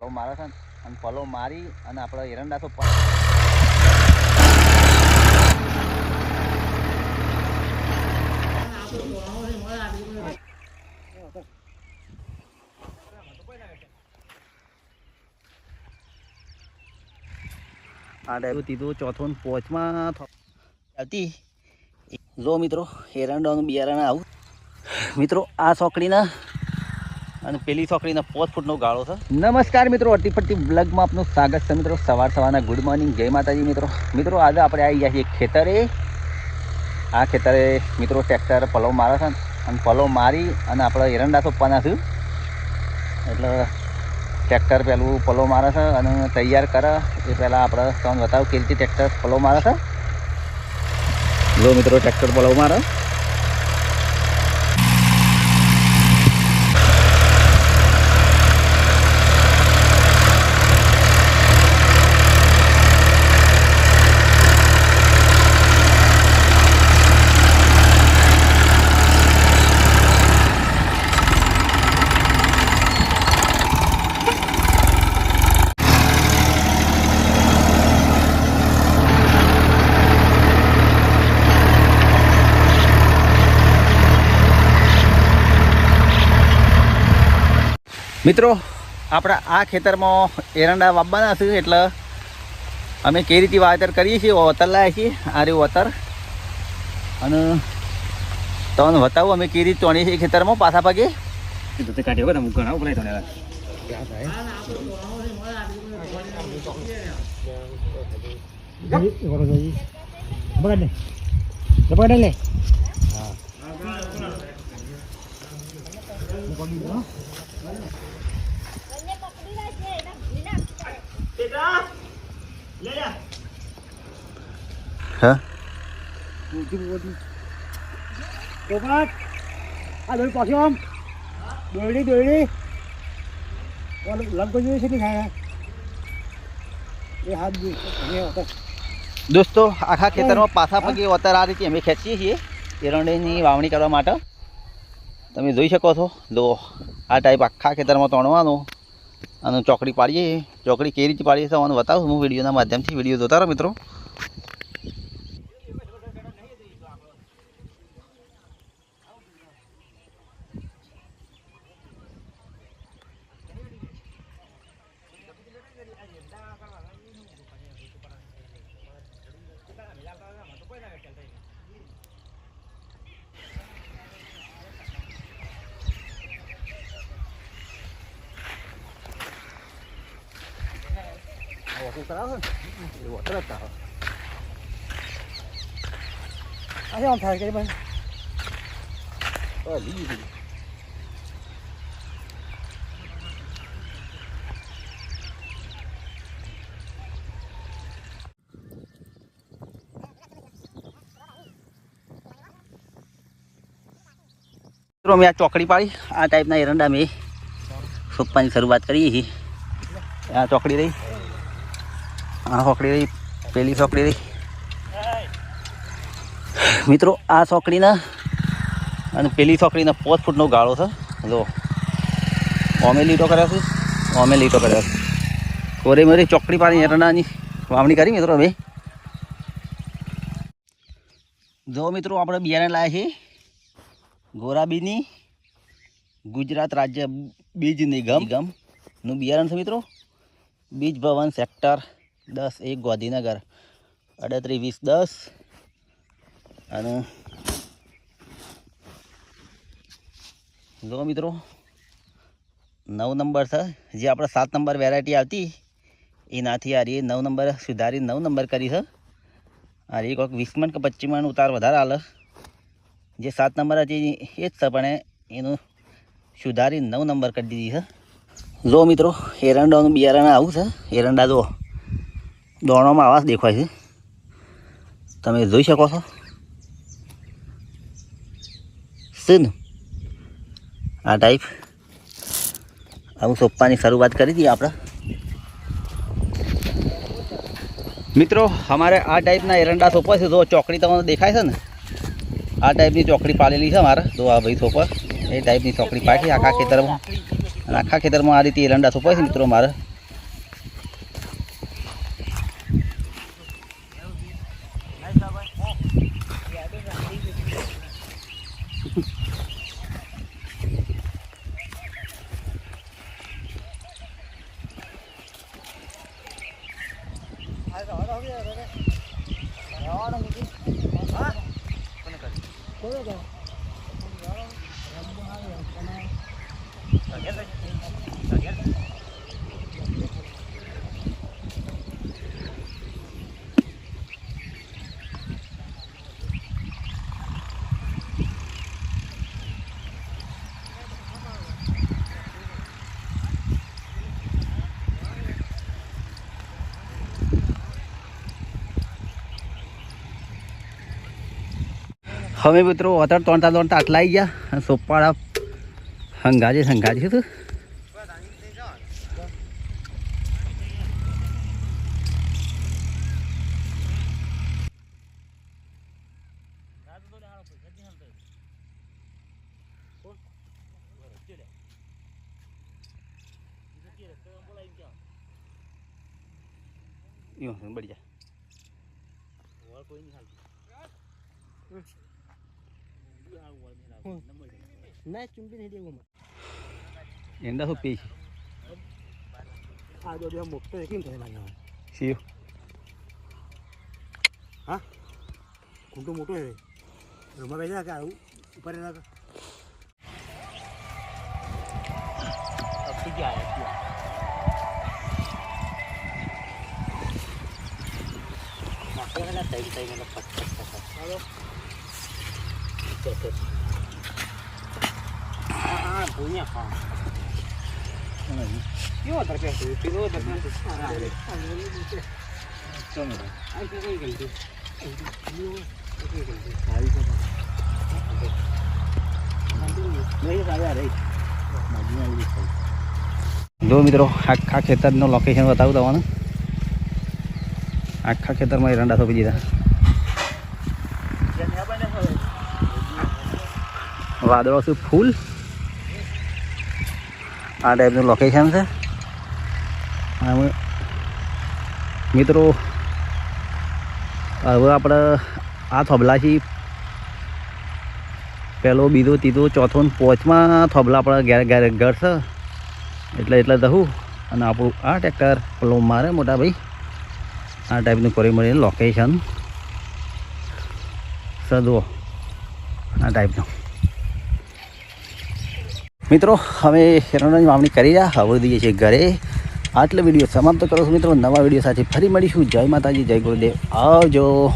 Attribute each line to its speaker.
Speaker 1: પલો મારે છે અને પલો મારી અને આપણે એરંડા તો આ ટાઈપ તીધો ચોથો ને પોચમાં હતી જો મિત્રો એરંડાનું બિયારણ આવું. મિત્રો, આ ચોકડીના અને પેલી છોકરીના પોત ફૂટનો ગાળો છે. નમસ્કાર મિત્રો અટી ફરતી આપનું સ્વાગત છે મિત્રો. સવાર સવારના ગુડ મોર્નિંગ. જય માતાજી મિત્રો. મિત્રો, આજે આપણે આવી ગયા છીએ ખેતરે. આ ખેતરે મિત્રો ટ્રેક્ટર પલો મારે છે અને પલો મારી અને આપણે એરંડા સોંપવાના છું. એટલે ટ્રેક્ટર પેલું પલો મારે છે અને તૈયાર કરે. એ પહેલાં આપણે તમને બતાવું કેવી રીતે ટ્રેક્ટર પલો મારે છે. જો મિત્રો, ટ્રેક્ટર પલો મારે. મિત્રો, આપણા આ ખેતરમાં એરંડા વાવવાના છે, એટલે અમે કેવી રીતે વાવેતર કરીએ છીએ વતર લાવીએ છીએ, આ રહ્યું વતર અને તમને બતાવું અમે કેવી રીતે ચોણીએ છીએ ખેતરમાં પાછા પગે
Speaker 2: કાઢ્યો ને ઘણા ઉપલાય તો
Speaker 3: બગાડ ને બગાડ લે હા બગાડ આ દોડી પાછો આમ. દોડી દોડી લંકો જોઈએ છે ને ખાય એ હાથ
Speaker 1: દોસ્તો આખા ખેતરમાં પાછા પગે વતર આ રીતે અમે ખેંચીએ છીએ એરંડીની વાવણી કરવા માટે. તમે જોઈ શકો છો જો આ ટાઈપ આખા ખેતરમાં તોડવાનું અને ચોકડી પાડીએ, ચોકડી કેવી રીતે પાડીએ તમને બતાવું હું વિડીયોના માધ્યમથી વીડિયો જોતા રહો મિત્રો. આ
Speaker 3: આમ થાય કે ભાઈ
Speaker 1: મિત્રો, અમે આ ચોકડી પાડી. આ ટાઈપના એરંડા મેં સોંપવાની શરૂઆત કરી. આ ચોકડી રહી. આ સોકડી રહી પેલી સોકડી રહી મિત્રો આ સોકડીના અને પેલી સોકડીના પાંચ ફૂટનો ગાળો છે. જો ઓમે લીટો કર્યા છે. ઓમે લીટો કર્યા છે. કોરે મરે ચોકડી પાડી એરંડાની વાવણી કરી મિત્રો હવે જો મિત્રો આપણે બિયારણ લાવ્યા છીએ. ગોરાબીની ગુજરાત રાજ્ય બીજ નિગમ. નિગમનું બિયારણ છે મિત્રો. બીજ ભવન સેક્ટર દસ, એક ગાંધીનગર. અડત્રીસ, વીસ, દસ. અને જો મિત્રો, નવ નંબર છે. જે આપણે સાત નંબર વેરાયટી આવતી, એનાથી આ રહી નવ નંબર સુધારી, નવ નંબર કરી છે. આ રહી કોઈક વીસ મણ કે પચીસ મણ ઉતાર વધારે હાલ જે સાત નંબર હતી, એ જ છે, પણ એનું સુધારી નવ નંબર કરી દીધી છે. જો મિત્રો, એરંડાનું બિયારણ આવું છે. એરંડા જો દોણોમાં આવા જ દેખાય છે. તમે જોઈ શકો છો. શું આ ટાઈપ આવું સોપાની શરૂઆત કરી હતી આપણે. મિત્રો, અમારે આ ટાઈપના એરંડા સોપા છે. જો ચોકડી તમને દેખાય છે ને, આ ટાઈપની ચોકડી પાડેલી છે મારે જો આ ભાઈ સોપર એ ટાઈપની ચોકડી પાડી આખા ખેતરમાં. અને આખા ખેતરમાં આ રીતે એરંડા સોપા છે મિત્રો મારે કોને કરી
Speaker 3: કોને કરી
Speaker 1: હવે મિત્રો અત્યારે ત્રણ તોણતા આટલા આવી ગયા સોપાળા હંગાજે સંગાજે તું.
Speaker 4: na
Speaker 3: chumbini hadi ngoma
Speaker 1: enda hopi
Speaker 3: ajo dia mokte kim te manyo
Speaker 1: siu
Speaker 3: ha kuntu moto he roma bela ka upar na ka अब तो
Speaker 4: क्या है क्या मक्का वाला तैयार तैयार યો બળી જા ના ચૂંટી નહીં દેવું એંડા શું પી આ જો બે મોટો કેમ થાય મારી સીયો હા કુંટો મોટો છે રૂમમાં બેસા કે આવું ઉપર એના હા ભૂયા હા કેવો તરફે છે પેલો તરફે આ કે કઈ ગલતી
Speaker 1: જો મિત્રો, આખા ખેતરનું લોકેશન બતાવું તમને. આખા ખેતરમાં એરંડા સોંપી દીધા. વાદળો છે ફૂલ. આ ટાઈપનું લોકેશન છે. મિત્રો હવે આપણે આ થોબલાથી પહેલો બીજો, ત્રીજો, ચોથો ને પોચમાં થોબલા આપણા ઘેર ઘેર ઘર એટલે એટલે દહું અને આપણું આ ટ્રેક્ટર પેલો મારે મોટા ભાઈ. આ ટાઈપનું કરી મળીને લોકેશન સદવો આ ટાઈપનું મિત્રો, હવે હિરણની વાવણી કરી રહ્યા, હવે દઈએ છીએ ઘરે. આટલો વીડિયો સમાપ્ત કરો છો મિત્રો. નવા વીડિયો સાથે ફરી મળીશું. જય માતાજી, જય ગુરુદેવ. આવજો.